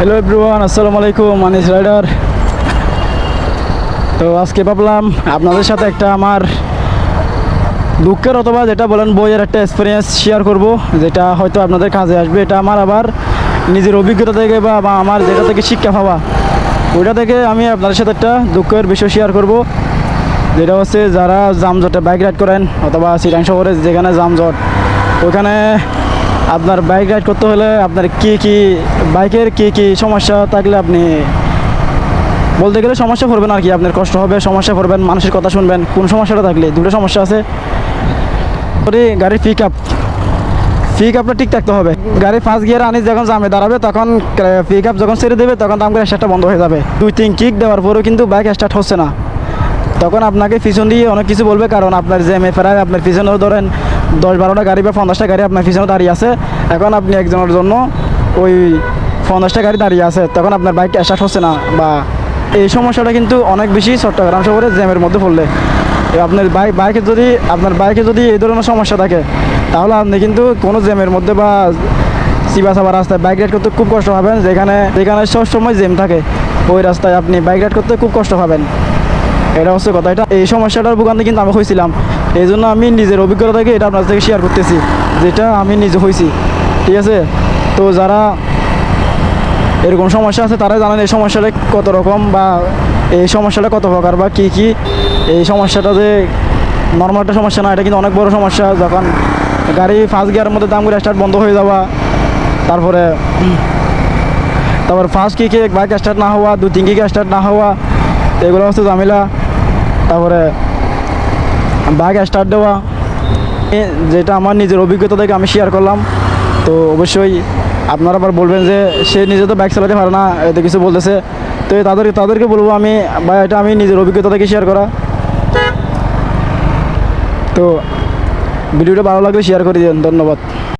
Hello everyone আসসালামু আলাইকুম মানিস rider তো আজকে ভাবলাম আপনাদের সাথে একটা আমার দুঃখের অথবা যেটা বলেন বইয়ের একটা এক্সপিরিয়েন্স শেয়ার করব, যেটা হয়তো আপনাদের কাজে আসবে। এটা আমার আবার নিজের অভিজ্ঞতা থেকে বা আমার যেটা থেকে শিক্ষা পাওয়া, ওইটা থেকে আমি আপনাদের সাথে একটা দুঃখের বিষয় শেয়ার করব। যেটা হচ্ছে যারা জামজটে বাইক রাইড করেন অথবা সিরাং শহরে যেখানে জামজট ওখানে আপনার বাইক রাইড করতে হলে আপনার কি কি বাইকের কি কি সমস্যা থাকলে আপনি বলতে গেলে সমস্যা করবেন আর কি। আপনার কষ্ট হবে, সমস্যা করবেন, মানুষের কথা শুনবেন, কোন সমস্যাটা থাকলে, দুটো সমস্যা আছে। গাড়ির পিক আপ পিক আপটা ঠিক থাকতে হবে। গাড়ি ফার্স্ট গিয়ার আনি যখন জামে দাঁড়াবে, তখন পিক আপ যখন ছেড়ে দেবে, তখন আমাকে স্টার্টটা বন্ধ হয়ে যাবে। দুই তিন কিক দেওয়ার পরেও কিন্তু বাইক স্টার্ট হচ্ছে না। তখন আপনাকে পিছন দিয়ে অনেক কিছু বলবে, কারণ আপনার জ্যামে প্রায় আপনার পিছনেও ধরেন দশ বারোটা গাড়ি বা পঞ্চাশটা গাড়ি আপনার পিছনে দাঁড়িয়ে আছে। এখন আপনি একজনের জন্য ওই পঞ্চাশটা গাড়ি দাঁড়িয়ে আছে। তখন আপনার বাইকটা স্টার্ট হচ্ছে না বা এই সমস্যাটা কিন্তু অনেক বেশি চট্টগ্রাম শহরে জ্যামের মধ্যে পড়লে। আপনার বাইক বাইকে যদি, আপনার বাইকে যদি এই ধরনের সমস্যা থাকে, তাহলে আপনি কিন্তু কোনো জ্যামের মধ্যে বা সিবা সাবা রাস্তায় বাইক রাইড করতে খুব কষ্ট পাবেন। যেখানে যেখানে সবসময় জ্যাম থাকে, ওই রাস্তায় আপনি বাইক রাইড করতে খুব কষ্ট পাবেন। এটা হচ্ছে কথা। এটা, এই সমস্যাটার ভোগান্তি কিন্তু আমি হয়েছিলাম। এই জন্য আমি নিজের অভিজ্ঞতা থেকে এটা আপনার থেকে শেয়ার করতেছি, যেটা আমি নিজে হয়েছি ঠিক আছে? তো যারা এরকম সমস্যা আছে তারা জানেন এই সমস্যাটা কত রকম বা এই সমস্যাটা কত প্রকার বা কী কী। এই সমস্যাটা যে নর্মাল একটা সমস্যা না, এটা কিন্তু অনেক বড় সমস্যা, যখন গাড়ি ফার্স্ট গিয়ারের মধ্যে দাম করে স্টার্ট বন্ধ হয়ে যাওয়া, তারপরে তারপর ফার্স্ট কিকে বাইক স্টার্ট না হওয়া, দু তিন কিকে স্টার্ট না হওয়া, এগুলো হচ্ছে ঝামেলা। তারপরে বাইক স্টার্ট দেওয়া। যেটা আমার নিজের অভিজ্ঞতা থেকে আমি শেয়ার করলাম। তো অবশ্যই আপনারা আবার বলবেন যে, সে নিজে তো বাইক চালাতে পারে না, এতে কিছু বলতেছে। তো তাদের, তাদেরকে বলব আমি, বা এটা আমি নিজের অভিজ্ঞতা থেকে শেয়ার করা। তো ভিডিওটা ভালো লাগলে শেয়ার করে দিন ধন্যবাদ।